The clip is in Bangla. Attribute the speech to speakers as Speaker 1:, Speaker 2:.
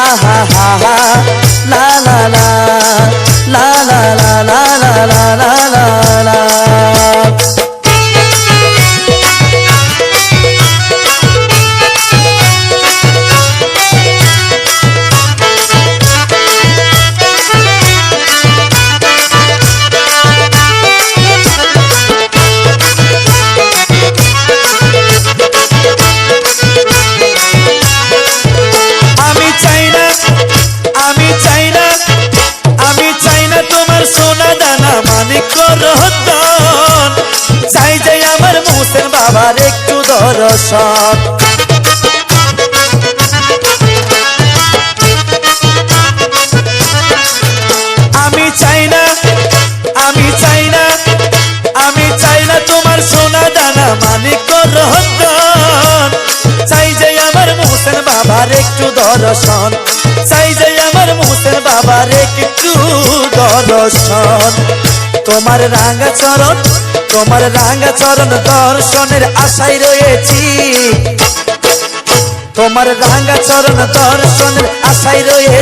Speaker 1: ha ha বাবার একটু দর্শন আমি চাই না, আমি চাই না, আমি চাই না তোমার সোনা দানা মানিক রতন চাই যে আমার মুসেন বাবার একটু দর্শন। চাই যে আমার মুসেন বাবার একটু দর্শন। তোমার রাঙা চরণ তোমার রাঙা চরণ দর্শনের আশায় রয়েছি। তোমার রাঙা চরণ দর্শনের আশায় রয়েছি।